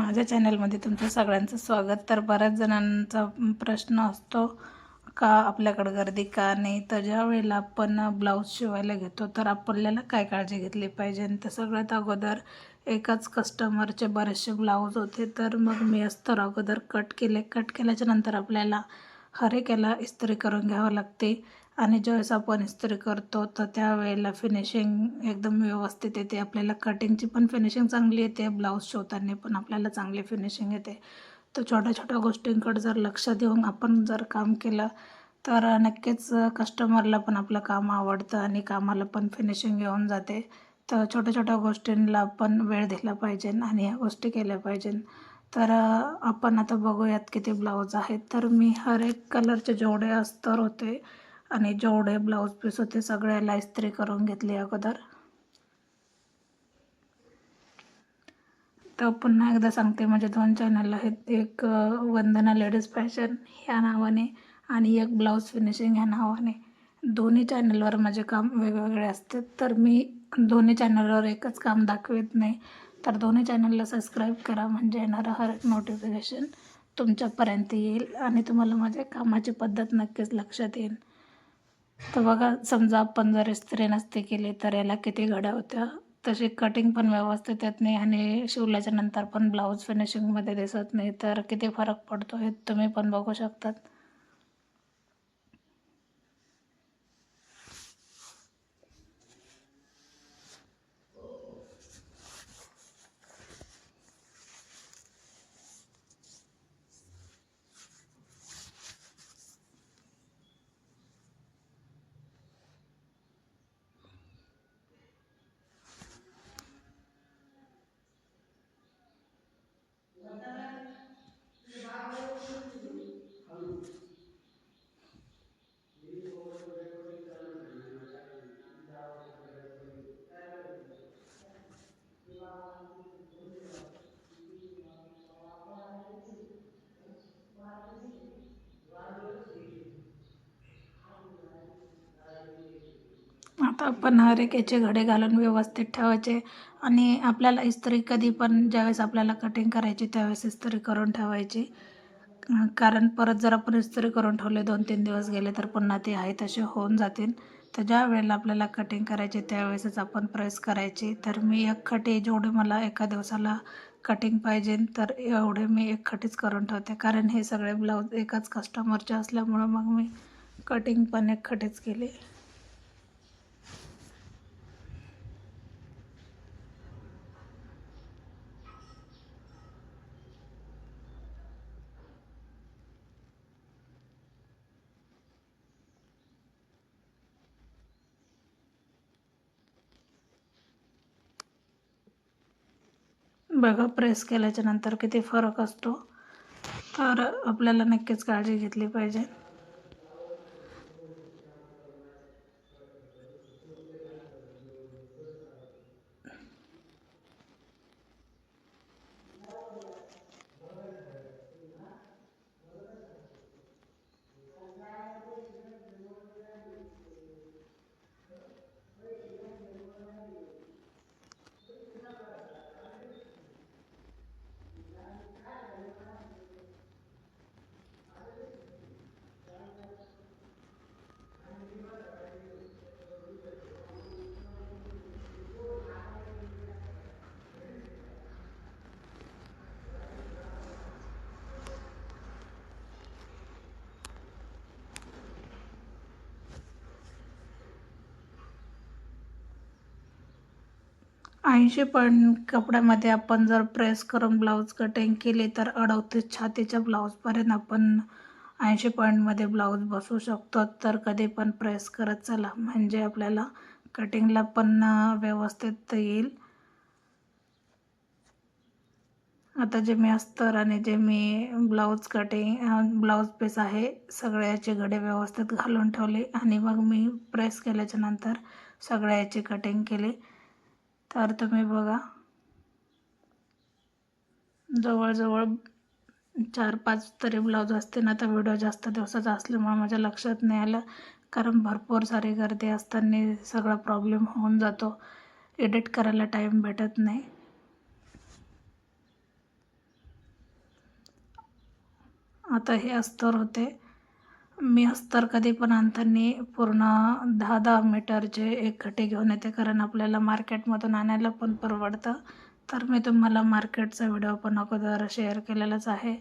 माझ्या चॅनलमध्ये तुमचं सगळ्यांचं स्वागत. तर बऱ्याच जणांचा प्रश्न असतो का आपल्याकडं गर्दी का नाही? तर ज्या वेळेला आपण ब्लाऊज शिवायला घेतो तर आपल्याला काय काळजी घेतली पाहिजे? आणि तर सगळ्यात अगोदर एकाच कस्टमरचे बरेचसे ब्लाऊज होते तर मग मी अस्तर अगोदर कट केले. कट केल्याच्यानंतर आपल्याला हर एक याला इस्त्री करून घ्यावं लागते. आणि ज्यावेळेस आपण इस्त्री करतो तर त्यावेळेला फिनिशिंग एकदम व्यवस्थित येते. आपल्याला कटिंगची पण फिनिशिंग चांगली येते ब्लाऊज शिवताना पण आपल्याला चांगली फिनिशिंग येते. तर छोट्या छोट्या गोष्टींकडे जर लक्ष देऊन आपण जर काम केलं तर नक्कीच कस्टमरला पण आपलं काम आवडतं आणि कामाला पण फिनिशिंग येऊन जाते. तर छोट्या छोट्या गोष्टींना पण वेळ दिला पाहिजे आणि ह्या गोष्टी केल्या पाहिजे. तर आपण आता बघूयात किती ब्लाऊज आहेत. तर मी हर एक कलरचे जेवढे अस्तर होते आणि जेवढे ब्लाऊज पीस होते सगळ्याला इस्त्री करून घेतली अगोदर. तर पुन्हा एकदा सांगते माझे दोन चॅनल आहेत. एक वंदना लेडीज फॅशन ह्या नावाने आणि एक ब्लाऊज फिनिशिंग ह्या नावाने. दोन्ही चॅनलवर माझे काम वेगवेगळे असते. तर मी दोन्ही चॅनलवर एकच काम दाखवत नाही. तर दोन्ही चॅनलला सबस्क्राईब करा म्हणजे येणारं हर एक नोटिफिकेशन तुमच्यापर्यंत येईल आणि तुम्हाला माझ्या कामाची पद्धत नक्कीच लक्षात येईल. तर बघा समजा आपण जर इस्त्री नसते केली तर याला किती घड्या होत्या? तशी कटिंग पण व्यवस्थित येत नाही आणि शिवल्याच्या नंतर पण ब्लाऊज फिनिशिंगमध्ये दिसत नाही. तर किती फरक पडतो हे तुम्ही पण बघू शकतात. आता आपण हर एक याचे घडे घालून व्यवस्थित ठेवायचे आणि आपल्याला इस्त्री कधी पण ज्यावेळेस आपल्याला कटिंग करायची त्यावेळेस इस्त्री करून ठेवायची. कारण परत जर आपण इस्त्री करून ठेवले दोन तीन दिवस गेले तर पुन्हा ते आहे तसे होऊन जातील. तर ज्या वेळेला आपल्याला कटिंग करायची त्यावेळेसच आपण प्रेस करायची. तर मी एक खटी जेवढे मला एका दिवसाला कटिंग पाहिजे तर एवढे मी एक खटीच करून ठेवते. कारण हे सगळे ब्लाऊज एकाच कस्टमरचे असल्यामुळं मग मी कटिंग पण एक खटीच केली. बघा प्रेस केल्याच्यानंतर किती फरक असतो. तर आपल्याला नक्कीच काळजी घेतली पाहिजे. ऐंशी पॉईंट कपड्यामध्ये आपण जर प्रेस करून ब्लाऊज कटिंग केली तर अडवतीस छातीच्या ब्लाऊजपर्यंत आपण ऐंशी पॉईंटमध्ये ब्लाऊज बसू शकतो. तर कधी पण प्रेस करत चला. म्हणजे आपल्याला कटिंगला पण व्यवस्थित येईल. आता जे मी अस्तर आणि जे मी ब्लाऊज कटिंग ब्लाऊज पीस आहे सगळ्याचे घडे व्यवस्थित घालून ठेवले आणि मग मी प्रेस केल्याच्यानंतर सगळ्याची कटिंग केली. तर तुम्ही बघा. जवळजवळ चार पाच तरी ब्लाऊज असते ना तर व्हिडिओ जास्त दिवसाचा असल्यामुळे माझ्या लक्षात नाही आलं. कारण भरपूर सारी गर्दी असताना सगळा प्रॉब्लेम होऊन जातो. एडिट करायला टाईम भेटत नाही. आता हे अस्तर होते. मी अस्तर कधी पण आणताना पूर्ण दहा दहा मीटरचे एक खटे घेऊन येते कारण आपल्याला मार्केटमधून आणायला पण परवडतं. तर मी तुम्हाला मार्केटचा व्हिडिओ पण अगोदर शेअर केलेलाच आहे.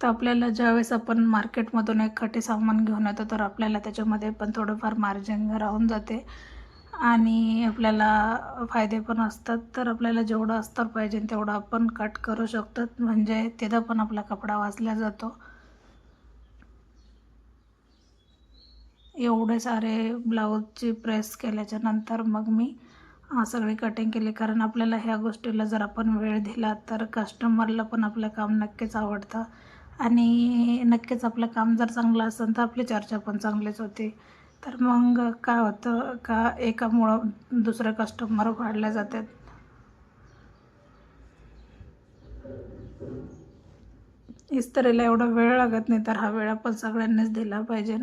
तर आपल्याला ज्यावेळेस आपण मार्केटमधून एक खटे सामान घेऊन येतो तर आपल्याला त्याच्यामध्ये पण थोडंफार मार्जिन राहून जाते. आणि आपल्याला फायदे पण असतात. तर आपल्याला जेवढं अस्तर पाहिजे तेवढं आपण कट करू शकतो म्हणजे तिथं पण आपला कपडा वाचला जातो. एवढे सारे ब्लाऊजची प्रेस केल्याच्यानंतर मग मी सगळी कटिंग केली. कारण आपल्याला ह्या गोष्टीला जर आपण वेळ दिला तर कस्टमरला पण आपलं काम नक्कीच आवडतं. आणि नक्कीच आपलं काम जर चांगलं असेल तर आपली चर्चा पण चांगलीच होते. तर मग काय होतं का एकामुळं दुसरे कस्टमर वाढले जातात? इस्त्रीला एवढा वेळ लागत नाही तर हा वेळ आपण सगळ्यांनीच दिला पाहिजे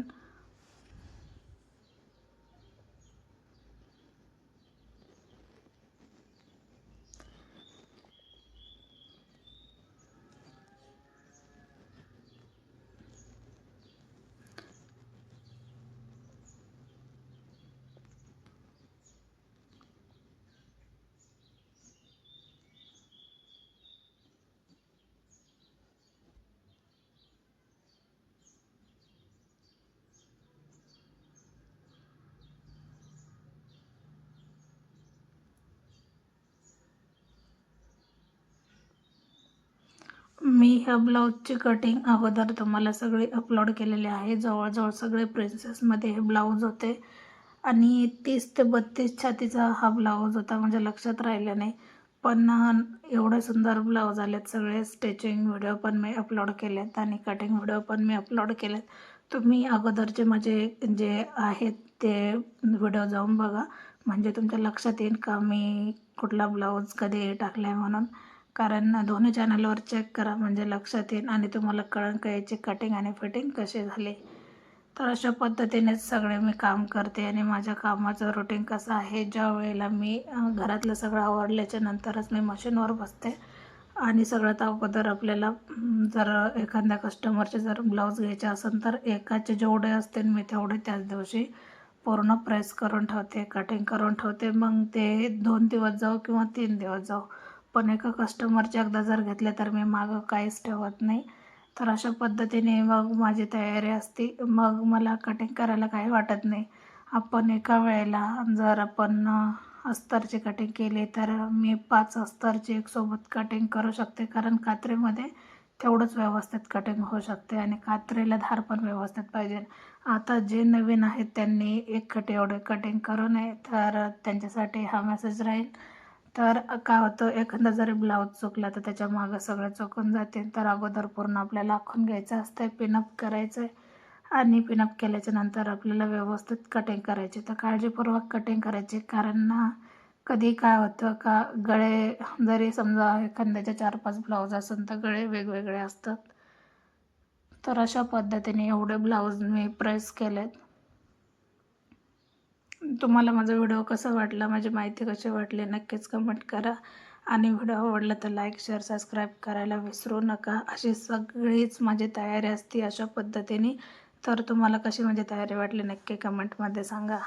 मी ह्या ब्लाऊजची कटिंग अगोदर तुम्हाला सगळी अपलोड केलेली आहे. जवळजवळ सगळे प्रिन्सेसमध्ये हे ब्लाऊज होते. आणि तीस ते बत्तीस छातीचा हा ब्लाऊज होता म्हणजे लक्षात राहिलं नाही. पण एवढे सुंदर ब्लाऊज आलेत सगळे. स्टिचिंग व्हिडिओ पण मी अपलोड केलेत आणि कटिंग व्हिडिओ पण मी अपलोड केलेत. तुम्ही अगोदरचे माझे जे आहेत ते व्हिडिओ जाऊन बघा. म्हणजे तुमच्या लक्षात येईल का मी कुठला ब्लाऊज कधी टाकला आहे म्हणून. कारण दोन्ही चॅनलवर चेक करा म्हणजे लक्षात येईल आणि तुम्हाला कळण का याची कटिंग आणि फिटिंग कसे झाले. तर अशा पद्धतीनेच सगळे मी काम करते आणि माझ्या कामाचं रुटीन कसं आहे ज्या वेळेला मी घरातलं सगळं आवडल्याच्या नंतरच मी मशीनवर बसते. आणि सगळ्यात अगोदर आपल्याला जर एखाद्या कस्टमरचे जर ब्लाऊज घ्यायचे असेल तर एकाचे जेवढे असतील मी तेवढे त्याच दिवशी पूर्ण प्रेस करून ठेवते कटिंग करून ठेवते. मग ते दोन दिवस जाऊ किंवा तीन दिवस जाऊ. पण एका कस्टमरचे एकदा जर घेतले तर मी मागं काहीच ठेवत नाही. तर अशा पद्धतीने मग माझी तयारी असते. मग मला कटिंग करायला काही वाटत नाही. आपण एका वेळेला जर आपण अस्तरची कटिंग केली तर मी पाच अस्तरची एक सोबत कटिंग करू शकते. कारण कात्रीमध्ये तेवढंच व्यवस्थित कटिंग होऊ शकते आणि कात्रीला धार पण व्यवस्थित पाहिजे. आता जे नवीन आहेत त्यांनी एक खटे एवढे कटिंग करू नये. तर त्यांच्यासाठी हा मेसेज राहील. तर काय होतं एखादा जरी ब्लाऊज चुकला तर त्याच्या मागं सगळं चुकून जाते. तर अगोदर पूर्ण आपल्याला आखून घ्यायचं असतं पिनअप करायचं आहे आणि पिनअप केल्याच्यानंतर आपल्याला व्यवस्थित कटिंग करायची. तर काळजीपूर्वक कटिंग करायची. कारण कधी काय होतं का गळे जरी समजा एखाद्याचे चार पाच ब्लाऊज असेल तर गळे वेगवेगळे असतात. तर अशा पद्धतीने एवढे ब्लाऊज मी प्रेस केलेत. तुम्हाला माझा व्हिडिओ कसा वाटला माझी माहिती कशी वाटली नक्कीच कमेंट करा. आणि व्हिडिओ आवडला तर लाईक शेअर सबस्क्राईब करायला विसरू नका. अशी सगळीच माझी तयारी असते अशा पद्धतीने. तर तुम्हाला कशी माझी तयारी वाटली नक्की कमेंटमध्ये सांगा.